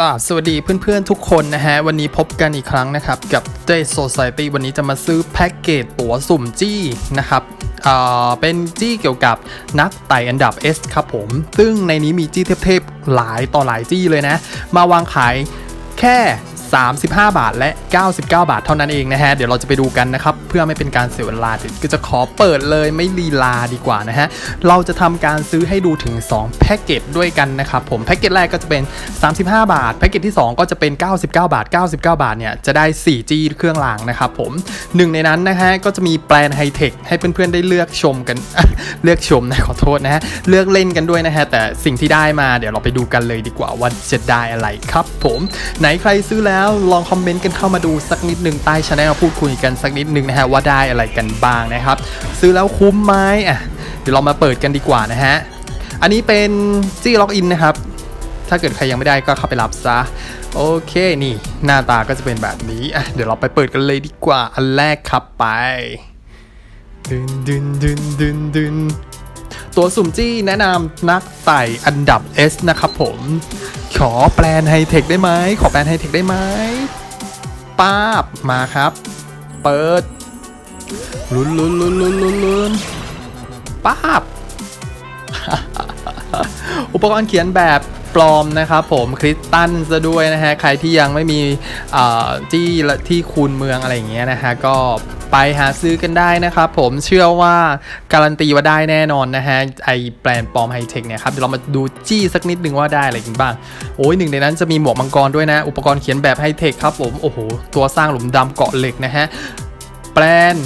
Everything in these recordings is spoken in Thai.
ราบสวัสดีเพื่อนๆทุกคนนะฮะ วันนี้พบกันอีกครั้งนะครับ กับ Day Society วันนี้จะมาซื้อแพ็กเกจตั๋วสุ่มจี้นะครับอ่าเป็นจี้เกี่ยวกับนักไต่อันดับ S ครับผม ซึ่งในนี้มีจี้เทพๆหลายต่อหลายจี้เลยนะ มาวางขายแค่ 35 บาทและ 99 บาทเท่านั้นเองนะฮะ เดี๋ยวเราจะไปดูกันนะครับ เพื่อไม่เป็นการเสียเวลาเดี๋ยวก็จะขอเปิดเลยไม่ลีลาดีกว่านะฮะ เราจะทำการซื้อให้ดูถึง 2 แพ็กเกจด้วยกันนะครับผม แพ็กเกจแรกก็จะเป็น 35 บาท แพ็กเกจที่ 2 ก็จะเป็น 99 บาท 99 บาทเนี่ยจะได้ 4G เครื่องรางนะครับผมหนึ่งในนั้นนะฮะก็จะมีแปลนไฮเทคให้เพื่อนๆได้เลือกชมกันเลือกชมนะขอโทษนะฮะเลือกเล่นกันด้วยนะฮะแต่สิ่งที่ได้มาเดี๋ยวเราไปดูกันเลยดีกว่าว่าจะได้อะไรครับ ผมไหนใครซื้อแล้วลองคอมเมนต์กันเข้ามาดูสักนิดหนึ่งใต้ช anel พูดคุยกันสักนิดหนึ่งนะฮะว่าได้อะไรกันบ้างนะครับ ซื้อแล้วคุ้มไหมอะเดี๋ยวเรามาเปิดกันดีกว่านะฮะอันนี้เป็นจี้ล็อกอินนะครับถ้าเกิดใครยังไม่ได้ก็เข้าไปรับซะ โอเคนี่ หน้าตาก็จะเป็นแบบนี้อะเดี๋ยวเราไปเปิดกันเลยดีกว่า อันแรกครับไปดึนดึนดึนดึนดึน ตัวสุ่มจี้แนะนำนักไต่อันดับ S นะครับผม ขอแปลนไฮเทคได้ไหม ขอแปลนไฮเทคได้ไหมป้าบมาครับ เปิดลุ้นลุ้นลุ้นลุ้นลุ้นลุ้นป้าบ อุปกรณ์เขียนแบบ ปลอมนะครับผมคริสตันซะด้วยนะฮะใครที่ยังไม่มีที่ที่คูณเมืองอะไรอย่างเงี้ยนะฮะก็ไปหาซื้อกันได้นะครับผมเชื่อว่าการันตีว่าได้แน่นอนนะฮะไอแบรนปลอมไฮเทคเนี่ยครับเดี๋ยวเรามาดูจี้สักนิดนึงว่าได้อะไรกันบ้าง โอ้ยหนึ่งในนั้นจะมีหมวกมังกรด้วยนะ อุปกรณ์เขียนแบบไฮเทคครับผมโอ้โหตัวสร้างหลุมดำเกาะเหล็กนะฮะแปลน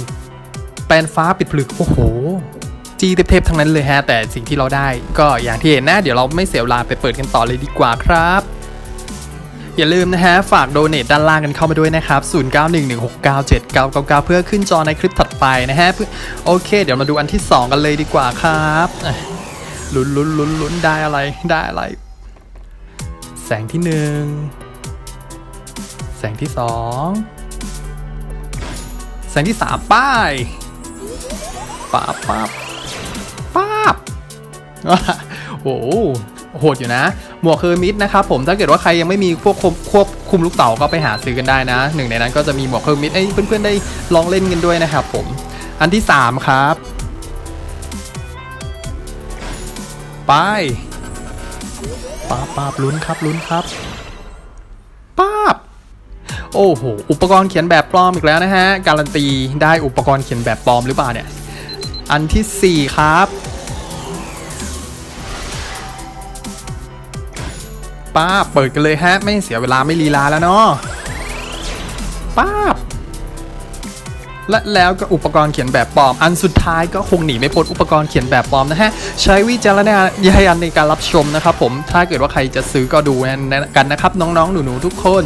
แปลนฟ้าปิดผลึกโอ้โห จีเทพๆทั้งนั้นเลยฮะ แต่สิ่งที่เราได้ก็อย่างที่เห็นนะ เดี๋ยวเราไม่เสียเวลาไปเปิดกันต่อเลยดีกว่าครับอย่าลืมนะฮะ ฝากโดเน a ด้านล่างกันเข้ามาด้วยนะครับ 0911697999 เพื่อขึ้นจอในคลิปถัดไปนะฮะ โอเค เดี๋ยวมาดูอันที่ 2 กันเลยดีกว่าครับลุ้นลุ้นลุ้นลุ้นได้อะไรได้อะไร แสงที่หนึ่งแสงที่สองแสงที่สามป้ายป้าป้า โอ้โหโหดอยู่นะ หมวกเคอร์มิดนะครับผมถ้าเกิดว่าใครยังไม่มีควบคุมควบคุมลูกเต๋าก็ไปหาซื้อกันได้นะ หนึ่งในนั้นก็จะมีหมวกเคอร์มิดให้เพื่อนๆได้ลองเล่นกันด้วยนะครับผม อันที่ 3 ครับ ไปป้าป้าบลุ้นครับลุ้นครับป้าบโอ้โห อุปกรณ์เขียนแบบปลอมอีกแล้วนะฮะ การันตีได้อุปกรณ์เขียนแบบปลอมหรือเปล่าเนี่ย อันที่ 4 ครับ ป้าเปิดกันเลยฮะ ไม่เสียเวลาไม่ลีลาแล้วเนาะป้าบและแล้วก็อุปกรณ์เขียนแบบปลอม อันสุดท้ายก็คงหนีไม่พ้นอุปกรณ์เขียนแบบปลอมนะฮะ ใช้วิจารณญาณในการรับชมนะครับผมถ้าเกิดว่าใครจะซื้อก็ดูกันนะครับน้องๆ หนูๆ ทุกคน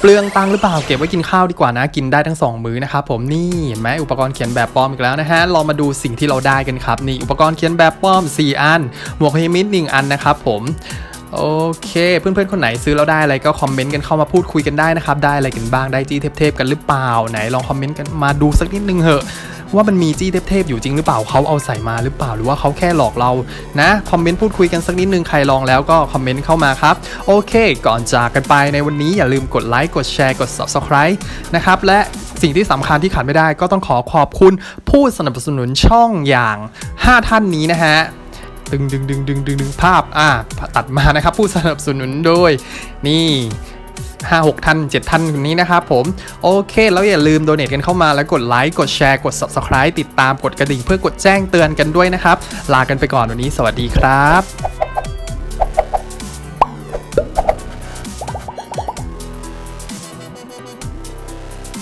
เปลืองตังหรือเปล่าเก็บไว้กินข้าวดีกว่านะกินได้ทั้ง 2 มื้อนะครับผมนี่เห็นไหมอุปกรณ์เขียนแบบปลอมอีกแล้วนะฮะเรามาดูสิ่งที่เราได้กันครับนี่อุปกรณ์เขียนแบบปลอม 4 อันหมวกเฮมิดหนึ่งอันนะครับผม โอเค เพื่อนๆ คนไหนซื้อแล้วได้อะไรก็คอมเมนต์กันเข้ามาพูดคุยกันได้นะครับ ได้อะไรกันบ้างได้จี้เทพๆกันหรือเปล่า ไหนลองคอมเมนต์กันมาดูสักนิดนึงเหอะ ว่ามันมีจี้เทพๆอยู่จริงหรือเปล่าเขาเอาใส่มาหรือเปล่าหรือว่าเขาแค่หลอกเรานะคอมเมนต์พูดคุยกันสักนิดนึงใครลองแล้วก็คอมเมนต์เข้ามาครับโอเค ก่อนจากกันไปในวันนี้อย่าลืมกดไลค์กดแชร์กด subscribe นะครับและสิ่งที่สำคัญที่ขาดไม่ได้ก็ต้องขอขอบคุณผู้สนับสนุนช่องอย่าง 5 ท่านนี้นะฮะ ดึงดึงดึงดึงดึงดึงภาพอ่าตัดมานะครับ ผู้สนับสนุนโดย นี่ห้าหกท่านเจ็ดท่านคนนี้นะครับผม โอเคแล้วอย่าลืมโดเน a กันเข้ามาแล้วกดไลค์กดแชร์กด subscribe ติดตามกดกระดิ่งเพื่อกดแจ้งเตือนกันด้วยนะครับ ลากันไปก่อนวันนี้ สวัสดีครับ